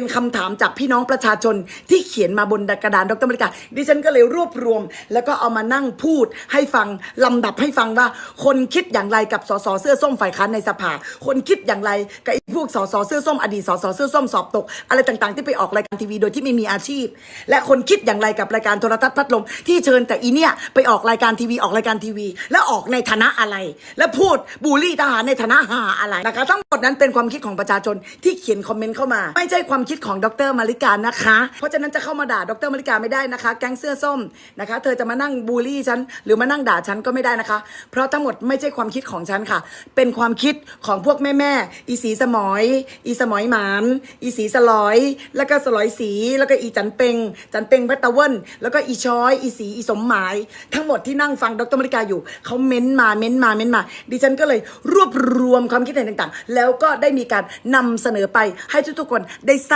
ป็นคำถามจากพี่น้องประชาชนที่เขียนมาบนกระดานดรมริกาดิฉันก็เลยรวบรวม แล้วก็เอามานั่งพูดให้ฟังลำดับให้ฟังว่า คนคิดอย่างไรกับสสเสื้อส้มฝ่ายค้านในสภา คนคิดอย่างไรกับพวกสสเสื้อส้มอดีตสสเสื้อส้มสอบตก อะไรต่างๆ ที่ไปออกรายการทีวีโดยที่ไม่มีอาชีพ และคนคิดอย่างไรกับรายการโทรทัศน์พัดลมที่เชิญแต่อีเนี่ยไปออกรายการทีวีออกรายการทีวี แล้วออกในฐานะอะไร และพูดบูลลี่ทหารในฐานะหาอะไรนะคะทั้งหมดนั้นเป็นความคิดของประชาชนที่เขียนคอมเมนต์เข้ามา ไม่ใช่ความคิดของดรมาริกานะคะ เพราะฉะนั้นจะเข้ามาด่าดรมาริกาไม่ได้นะคะ แก๊งเสื้อส้มนะคะ เธอจะมานั่งบูลลี่ฉันหรือมานั่งด่าฉันก็ไม่ได้นะคะ เพราะทั้งหมดไม่ใช่ความคิดของฉันค่ะ เป็นความคิดของพวกแม่แม่ๆอีสีสมอย อีสมอยหมานอีสีสลอย แล้วก็สลอยสี แล้วก็อีจันเปงจันเปงพัตตะเวินแล้วก็อีช้อยอีสีอีสมหมาย ทั้งหมดที่นั่งฟังดรมาริกาอยู่เขาเม้นมาเม้นมาเม้นมา ดิฉันก็เลยรวบรวมความคิดเห็นต่างๆ แล้วก็ได้มีการนำเสนอไปให้ทุกๆคนได้ทร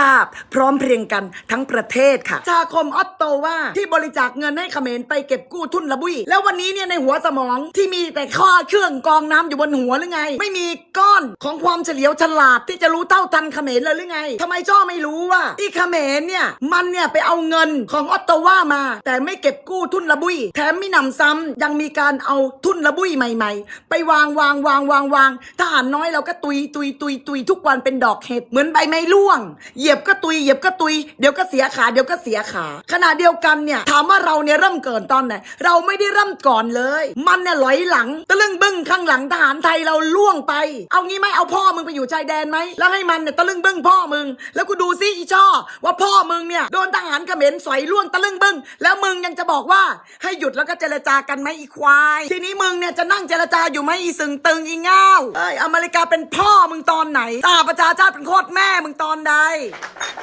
าบพร้อมเพรียงกันทั้งประเทศค่ะชาคมออตโตว่าที่บริจาคเงินให้เขมรไปเก็บกู้ทุนละบุยแล้ววันนี้เนี่ยในหัวสมองที่มีแต่ข้อเครื่องกองน้ำอยู่บนหัวหรือไง ไม่มีก้อนของความเฉลียวฉลาดที่จะรู้เท่าทันเขมรเลยหรือไงทำไมจ้อไม่รู้ว่าที่เขมรเนี่ยมันเนี่ยไปเอาเงินของออตโตว่ามา แต่ไม่เก็บกู้ทุนละบุย แถมมีหนำซ้ำยังมีการเอาทุนละบุยใหม่ ๆ ไปวางวางวางวางวางทหารน้อยเราก็ตุยตุยตุยตุยทุกวันเป็นดอกเห็ดเหมือนใบไม้ร่วงเหยียบก็ตุยเหยียบก็ตุย เดี๋ยวก็เสียขาเดี๋ยวก็เสียขา ขณะเดียวกันเนี่ยถามว่าเราเนี่ยเริ่มเกินตอนไหนเราไม่ได้เริ่มก่อนเลย มันเนี่ยไหลหลังตะลึงบึ้งข้างหลังทหารไทยเราล่วงไป เอางี้ไหมเอาพ่อมึงไปอยู่ชายแดนไหมแล้วให้มันเนี่ยตะลึงบึ้งพ่อมึง แล้วกูดูซิอีช่อว่าพ่อมึงเนี่ยโดนทหารเขมรสอยล่วงตะลึงบึ้งแล้วมึงยังจะบอกว่าให้หยุดแล้วก็เจรจากันไหมอีควาย ทีนี้มึงเนี่ยจะนั่งเจรจาอยู่ไหมอีสึงตึงอีเง่าเอ้ยอเมริกาเป็นพ่อมึงตอนไหนสหประชาชาติเป็นโคตรแม่มึงตอนใด Thank you.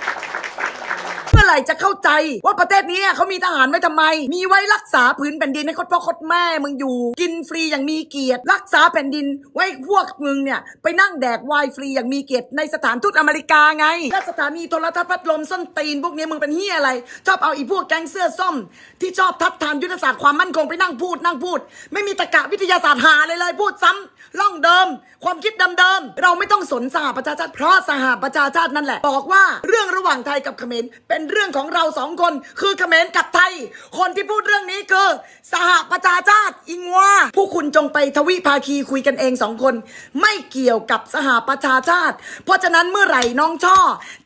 ไหร่จะเข้าใจ ว่าประเทศนี้เขามีทหารไว้ทำไม มีไว้รักษาพื้นแผ่นดินให้คดพ่อคดแม่มึงอยู่ กินฟรีอย่างมีเกียรติ รักษาแผ่นดิน ไว้พวกมึงเนี่ยไปนั่งแดกไวน์ฟรีอย่างมีเกียรติในสถานทูตอเมริกาไงและสถานีโทรทัศน์พัดลมส้นตีนพวกนี้มึงเป็นเฮียอะไร ชอบเอาอีพวกแก๊งเสื้อส้ม ที่ชอบทัดทานยุทธศาสตร์ความมั่นคงไปนั่งพูดนั่งพูด ไม่มีตะกะวิทยาศาสตร์หาเลยเลยพูดซ้ำล่องเดิม ความคิดเดิมๆเราไม่ต้องสนสหประชาชาติเพราะสหประชาชาตินั่นแหละ บอกว่าเรื่องระหว่างไทยกับเขมรเป็นเรื่องของเราสองคน คือเขมรกับไทย คนที่พูดเรื่องนี้คือ สหประชาชาติอิงว่าผู้คุณจงไปทวิภาคีคุยกันเองสองคน ไม่เกี่ยวกับสหประชาชาติ เพราะฉะนั้นเมื่อไหร่น้องช่อ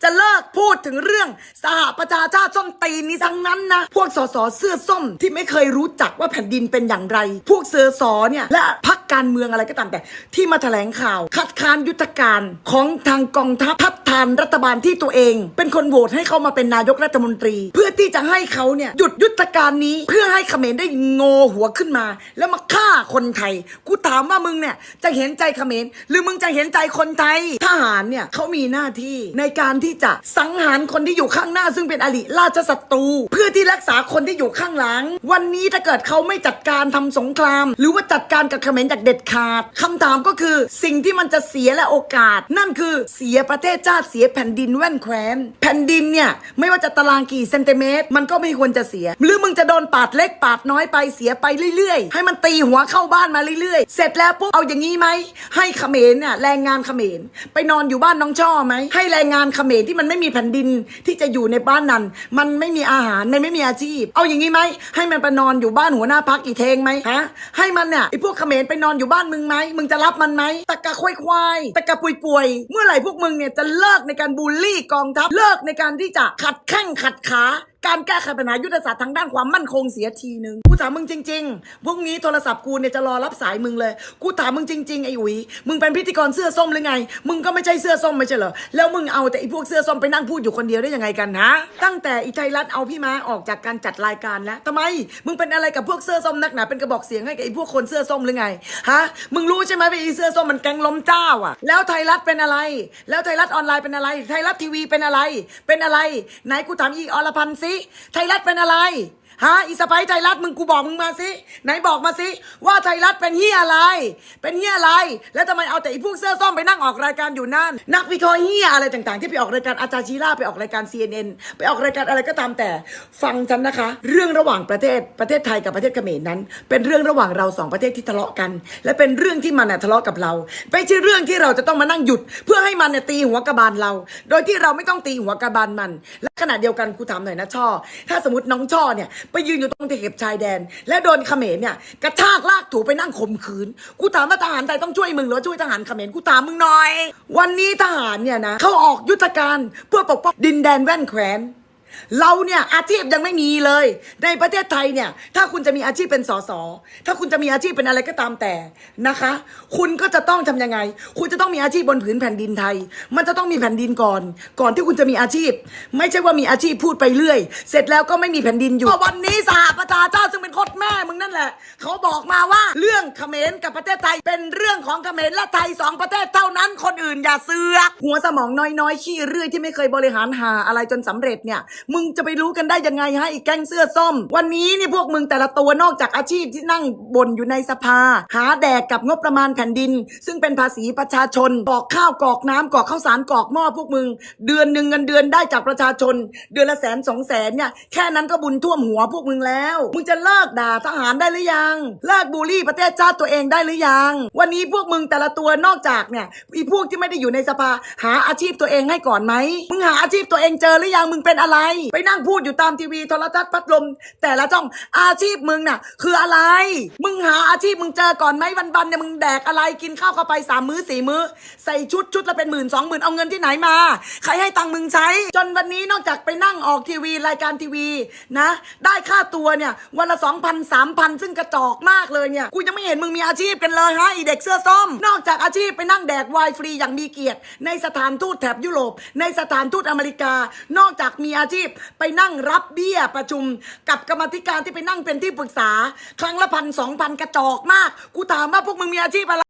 จะเลิกพูดถึงเรื่องสหประชาชาติส้มตีนนี้ทั้งนั้นนะพวกสสเสื้อส้มที่ไม่เคยรู้จักว่าแผ่นดินเป็นอย่างไร พวกเสือสอเนี่ยและพักการเมืองอะไรก็ตามแต่ ที่มาแถลงข่าว คัดค้านยุทธการของทางกองทัพทัดทานรัฐบาลที่ตัวเอง เป็นคนโหวตให้เขามาเป็นนายกรัฐมนตรี เพื่อที่จะให้เขาเนี่ยหยุดยุทธการนี้เพื่อให้เขมรได้โงหัวขึ้นมา แล้วมาฆ่าคนไทย กูถามว่ามึงเนี่ยจะเห็นใจเขมรหรือมึงจะเห็นใจคนไทย ทหารเนี่ยเขามีหน้าที่ในการที่จะสังหารคนที่อยู่ข้างหน้า ซึ่งเป็นอริราชศัตรู เพื่อที่รักษาคนที่อยู่ข้างหลัง วันนี้ถ้าเกิดเขาไม่จัดการทำสงคราม หรือว่าจัดการกับเขมรจากเด็ดขาดคำถามก็คือสิ่งที่มันจะเสียและโอกาส นั่นคือเสียประเทศชาติเสียแผ่นดินแว่นแคว้นแผ่นดินเนี่ยไม่ว่าจะตารางกี่เซนติเมตร มันก็ไม่ควรจะเสีย หรือมึงจะโดนปาดเล็กปาดน้อยไปเสียไปเรื่อยๆ ให้มันตีหัวเข้าบ้านมาเรื่อยๆ เสร็จแล้วปุ๊บเอาอย่างนี้ไหม ให้เขมรเนี่ยแรงงานเขมรไปนอนอยู่บ้านน้องช่อไหม ให้แรงงานเขมรที่มันไม่มีแผ่นดินที่จะอยู่ในบ้านนั้น มันไม่มีอาหารมันไม่มีอาชีพ เอาอย่างนี้ไหม ให้มันไปนอนอยู่บ้านหัวหน้าพักอีเทงไหมฮะ ให้มันเนี่ยไอพวกเขมรไปนอนอยู่บ้านมึงไหม มึงจะรับมันไหมตะกะควายควายตะกะปุยป่วยเมื่อไหร่พวกมึงเนี่ยจะเลิกในการบูลลี่กองทัพ เลิกในการที่จะขัดแข้งขัดขา การแก้ไขปัญหายุทธศาสตร์ทางด้านความมั่นคงเสียทีหนึ่งกูถามมึงจริง ๆ พรุ่งนี้โทรศัพท์กูเนี่ยจะรอรับสายมึงเลย กูถามมึงจริงๆไอ้อุ๋ยมึงเป็นพิธีกรเสื้อส้มหรือไง มึงก็ไม่ใช่เสื้อส้มไม่ใช่เหรอ แล้วมึงเอาแต่อ้พวกเสื้อส้มไปนั่งพูดอยู่คนเดียวได้ยังไงกันฮะ ตั้งแต่อีไทยรัฐเอาพี่ม้าออกจากการจัดรายการแล้วทำไม มึงเป็นอะไรกับพวกเสื้อส้มนักหนาเป็นกระบอกเสียงให้กับไอ้พวกคนเสื้อส้มหรือไง ฮะ มึงรู้ใช่ไหมว่าไอ้เสื้อส้มมันแก๊งล้มเจ้าอะ แล้วไทยรัฐเป็นอะไร แล้วไทยรัฐออนไลน์เป็นอะไร ไทยรัฐทีวีเป็นอะไร เป็นอะไร ไหนกูถามอีอรพันธ์สิไทยรัฐเป็นอะไร ฮะอีสไปไทยรัฐมึงกูบอกมึงมาสิไหนบอกมาสิว่าไทยรัฐเป็นเฮียอะไร เป็นเฮียอะไร แล้วทำไมเอาแต่อีพวกเสื้อส้มไปนั่งออกรายการอยู่นั่น นักวิเคราะห์เฮียอะไรต่างๆ ที่ไปออกรายการอาจารย์ชีล่าไปออกรายการ CNN ไปออกรายการอะไรก็ตามแต่ ฟังฉันนะคะ เรื่องระหว่างประเทศประเทศไทยกับประเทศเขมรนั้น เป็นเรื่องระหว่างเราสองประเทศที่ทะเลาะกัน และเป็นเรื่องที่มันน่ะทะเลาะกับเราไม่ใช่เรื่องที่เราจะต้องมานั่งหยุด เพื่อให้มันเนี่ยตีหัวกระบาลเรา โดยที่เราไม่ต้องตีหัวกระบาลมัน และขณะเดียวกันกูถามหน่อยนะช่อ ถ้าสมมติน้องช่อเนี่ยไปยืนอยู่ตรงตะเข็บชายแดน และโดนเขมรเนี่ยกระชากลากถูไปนั่งข่มขืน กูถามว่าทหารไทยต้องช่วยมึงหรือช่วยทหารเขมรกูถามมึงหน่อย วันนี้ทหารเนี่ยนะเขาออกยุทธการเพื่อปกป้องดินแดนแว่นแคว้น เราเนี่ยอาชีพยังไม่มีเลย ในประเทศไทยเนี่ย ถ้าคุณจะมีอาชีพเป็นสสถ้าคุณจะมีอาชีพเป็นอะไรก็ตามแต่นะคะ คุณก็จะต้องทำยังไง คุณจะต้องมีอาชีพบนผืนแผ่นดินไทย มันจะต้องมีแผ่นดินก่อน ก่อนที่คุณจะมีอาชีพ ไม่ใช่ว่ามีอาชีพพูดไปเรื่อย เสร็จแล้วก็ไม่มีแผ่นดินอยู่วันนี้สหประชาชา แหละ เขาบอกมาว่าเรื่องเขมรกับประเทศไทย เป็นเรื่องของเขมรและไทยสองประเทศเท่านั้นคนอื่นอย่าเสือกหัวสมองน้อยๆขี้เรื่อยที่ไม่เคยบริหารหาอะไรจนสำเร็จเนี่ย มึงจะไปรู้กันได้ยังไงฮะอีกแก๊งเสื้อส้ม วันนี้นี่พวกมึงแต่ละตัวนอกจากอาชีพที่นั่งบ่นอยู่ในสภา หาแดกกับงบประมาณแผ่นดิน ซึ่งเป็นภาษีประชาชนกอกข้าวกอกน้ำกอกข้าวสารกอกหม้อพวกมึง เดือนหนึ่งเงินเดือนได้จากประชาชน เดือนละแสนสองแสนเนี่ยแค่นั้นก็บุญท่วมหัวพวกมึงแล้ว มึงจะเลิกด่าทหารได้หรือยังเลิกบูลลี่ประเทศชาติตัวเองได้หรือยัง วันนี้พวกมึงแต่ละตัวนอกจากเนี่ยอีพวกที่ไม่ได้อยู่ในสภาหาอาชีพตัวเองให้ก่อนไหมมึงหาอาชีพตัวเองเจอหรือยังมึงเป็นอะไร ไปนั่งพูดอยู่ตามทีวีโทรทัศน์พัดลม แต่ละช่องอาชีพมึงน่ะ คืออะไร มึงหาอาชีพมึงเจอก่อนไหมวันๆเนี่ยมึงแดกอะไรกินข้าวเข้าไปสามมื้อสี่มื้อ ใส่ชุดชุดละเป็นหมื่นสองหมื่นเอาเงินที่ไหนมาใครให้ตังค์มึงใช้ จนวันนี้นอกจากไปนั่งออกทีวีรายการทีวีนะ ได้ค่าตัวเนี่ยวันละสองพันสามพันซึ่งกระจอกมากเลยเนี่ย กูยังไม่เห็นมึงมีอาชีพกันเลยฮะไอเด็กเสื้อส้ม นอกจากอาชีพไปนั่งแดกไวน์ฟรีอย่างมีเกียรติ ในสถานทูตแถบยุโรป ในสถานทูตอเมริกา นอกจากมีอาชีพไปนั่งรับเบี้ยประชุม กับกรรมธิการที่ไปนั่งเป็นที่ปรึกษา ครั้งละพันสองพันกระจอกมาก กูถามว่าพวกมึงมีอาชีพอะไร